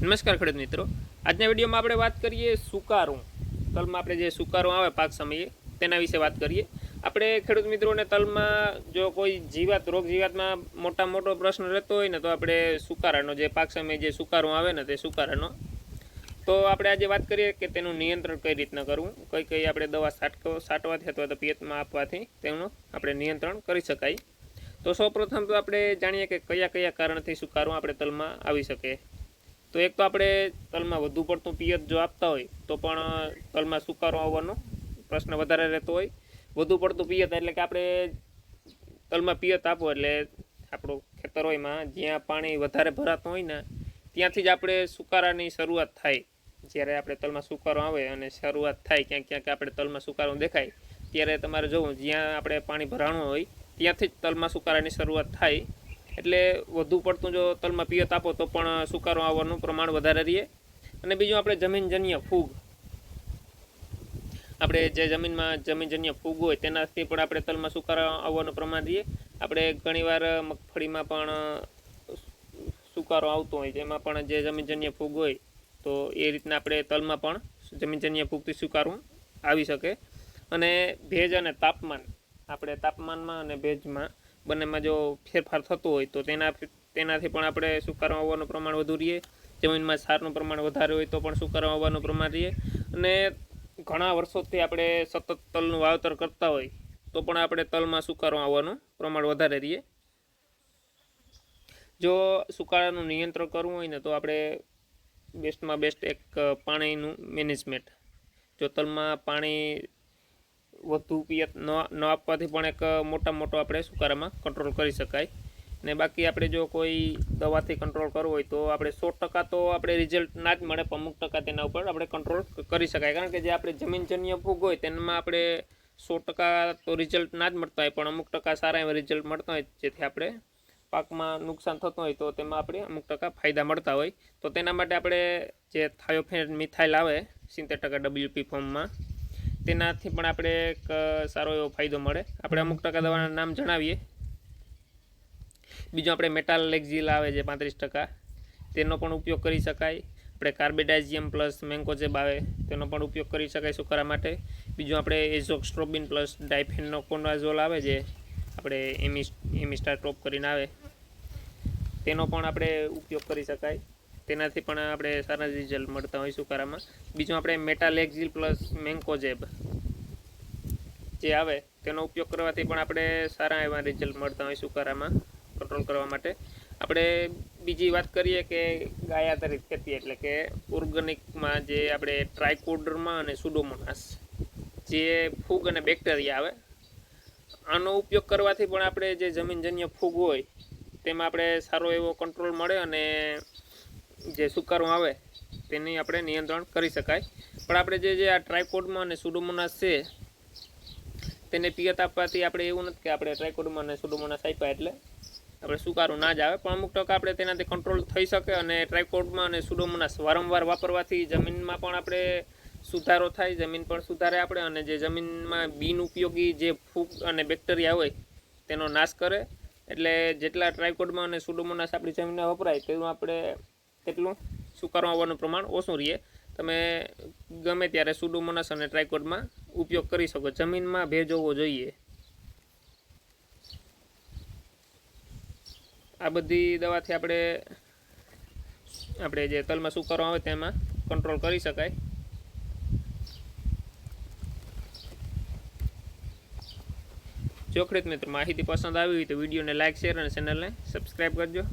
નમસ્કાર ખેડૂત મિત્રો. આજના વિડીયોમાં આપણે વાત કરીએ સુકારું. તલમાં આપણે જે સુકારું આવે પાક સમયે, તેના વિશે વાત કરીએ. આપણે ખેડૂત મિત્રોને તલમાં જો કોઈ જીવાત, રોગ જીવાતમાં મોટા મોટો પ્રશ્ન રહેતો હોય ને, તો આપણે સુકારાનો જે પાક સમયે જે સુકારું આવે ને, તે સુકારાનો. તો આપણે આજે વાત કરીએ કે તેનું નિયંત્રણ કઈ રીતના કરવું? કઈ કઈ આપણે દવા છાંટકો છાંટવાથી અથવા તો પિયતમાં આપવાથી તેનું આપણે નિયંત્રણ કરી શકાય. તો સૌપ્રથમ તો આપણે જાણીએ કે કયા કયા કારણથી સુકારું આપણે તલમાં આવી શકે. તો એક તો આપણે તલમાં વધુ પડતું પિયત જો આપતા હોય, તો પણ તલમાં સુકારો આવવાનો પ્રશ્ન વધારે રહેતો હોય. વધુ પડતું પિયત એટલે કે આપણે તલમાં પિયત આપો એટલે આપણું ખેતર હોય એમાં જ્યાં પાણી વધારે ભરાતું હોય ને, ત્યાંથી જ આપણે સુકારાની શરૂઆત થાય. જ્યારે આપણે તલમાં સુકારો આવે અને શરૂઆત થાય, ક્યાંક ક્યાંક આપણે તલમાં સુકારો દેખાય, ત્યારે તમારે જોવું જ્યાં આપણે પાણી ભરાણું હોય, ત્યાંથી જ તલમાં સુકારાની શરૂઆત થાય. એટલે વધુ પડતું જો તલમાં પિયત આપો તો પણ સુકારો આવવાનું પ્રમાણ વધારે રહે. અને બીજું આપણે જમીનજન્ય ફૂગ. આપણે જે જમીનમાં જમીનજન્ય ફૂગ હોય તેનાથી પણ આપણે તલમાં સુકારો આવવાનું પ્રમાણ રહીએ આપણે ઘણીવાર મગફળીમાં પણ સુકારો આવતો હોય જેમાં પણ જે જમીનજન્ય ફૂગ હોય તો એ રીતના આપણે તલમાં પણ જમીનજન્ય ફૂગથી સુકારવું આવી શકે. અને ભેજ અને તાપમાન. આપણે તાપમાનમાં અને ભેજમાં બંનેમાં જો ફેરફાર થતો હોય તો તેના તેનાથી પણ આપણે સુકારા આવવાનું પ્રમાણ વધુ રહીએ. જમીનમાં સારનું પ્રમાણ વધારે હોય તો પણ સુકારો આવવાનું પ્રમાણ રહીએ. અને ઘણા વર્ષોથી આપણે સતત તલનું વાવેતર કરતા હોય તો પણ આપણે તલમાં સુકારો આવવાનું પ્રમાણ વધારે રહીએ. જો સુકારાનું નિયંત્રણ કરવું હોય ને તો આપણે બેસ્ટમાં બેસ્ટ એક પાણીનું મેનેજમેન્ટ. જો તલમાં પાણી વધુ પિયત ન ન આપવાથી પણ એક મોટા મોટો આપણે સુકારામાં કંટ્રોલ કરી શકાય. ને બાકી આપણે જો કોઈ દવાથી કંટ્રોલ કરવો હોય તો આપણે સો ટકા તો આપણે રિઝલ્ટ ના જ મળે અમુક ટકા તેના ઉપર આપણે કંટ્રોલ કરી શકાય. કારણ કે જે આપણે જમીનજન્ય ફૂગ હોય તેમાં આપણે સો ટકા તો રિઝલ્ટ ના જ મળતા હોય, પણ અમુક ટકા સારા એવા રિઝલ્ટ મળતા હોય, જેથી આપણે પાકમાં નુકસાન થતું હોય તો તેમાં આપણે અમુક ટકા ફાયદા મળતા હોય. તો તેના માટે આપણે જે થાયોફેન મિથાઇલ આવે, સિત્તેર ટકા ડબલ્યુપી ફોર્મમાં તેનાથી પણ આપણે એક સારો એવો ફાયદો મળે. આપણે અમુક ટકા દવાના નામ જણાવીએ. બીજું આપણે મેટાલ લેક્ઝિલ આવે છે પાંત્રીસ ટકા. તેનો પણ ઉપયોગ કરી શકાય. આપણે કાર્બેડાઇઝિયમ પ્લસ મેન્કોજેબ આવે, તેનો પણ ઉપયોગ કરી શકાય સુકારા માટે. બીજું આપણે એઝોક્સ્ટ્રોબિન પ્લસ ડાયફેનોકોનાઝોલ આવે છે, આપણે એમી એમિસ્ટાર ટોપ કરીને આવે. તેનો પણ આપણે ઉપયોગ કરી શકાય. તેનાથી પણ આપણે સારા રિઝલ્ટ મળતા હોય સુકારામાં બીજું આપણે મેટાલેક્ઝિલ પ્લસ મેન્કોજેબ જે આવે, તેનો ઉપયોગ કરવાથી પણ આપણે સારા એવા રિઝલ્ટ મળતા હોય સુકારામાં કંટ્રોલ કરવા માટે. આપણે બીજી વાત કરીએ કે ગાય આધારિત ખેતી એટલે કે ઓર્ગેનિકમાં જે આપણે ટ્રાયકોડરમાં અને સુડોમોનાસ જે ફૂગ અને બેક્ટેરિયા આવે, આનો ઉપયોગ કરવાથી પણ આપણે જે જમીનજન્ય ફૂગ હોય, તેમાં આપણે સારો એવો કંટ્રોલ મળે અને જે સુકારો આવે, તેની આપણે નિયંત્રણ કરી શકાય. પણ આપણે જે જે આ ટ્રાયકોડમાં અને સુડોમોનાસ છે, તેને પિયત આપવાથી આપણે એવું નથી કે આપણે ટ્રાયકોડમાં અને સુડોમોનાસ આપ્યા એટલે આપણે સુકારો ના જ આવે. પણ અમુક ટકા આપણે તેનાથી કંટ્રોલ થઈ શકે અને ટ્રાયકોડમાં અને સુડોમોનાસ વારંવાર વાપરવાથી જમીનમાં પણ આપણે સુધારો થાય, જમીન પણ સુધારે આપણે અને જે જમીનમાં બિન ઉપયોગી જે ફૂગ અને બેક્ટેરિયા હોય, તેનો નાશ કરે. એટલે જેટલા ટ્રાયકોડમાં અને સુડોમોનાસ આપણી જમીનમાં વપરાય, તેનું આપણે તેટલું સુકારો આવવાનું પ્રમાણ ઓછું રહે તમે ગમે ત્યારે સુડોમોનાસ અને ટ્રાયકોડમાં ઉપયોગ કરી શકો. જમીનમાં ભેજ હોવો જોઈએ. આ બધી દવાથી આપણે આપણે જે તલમાં સુકારો આવે તેમાં કંટ્રોલ કરી શકાય. જો ખેડૂત મિત્રો માહિતી પસંદ આવી હોય તો વિડીયોને લાઇક શેર અને ચેનલને સબસ્ક્રાઈબ કરજો.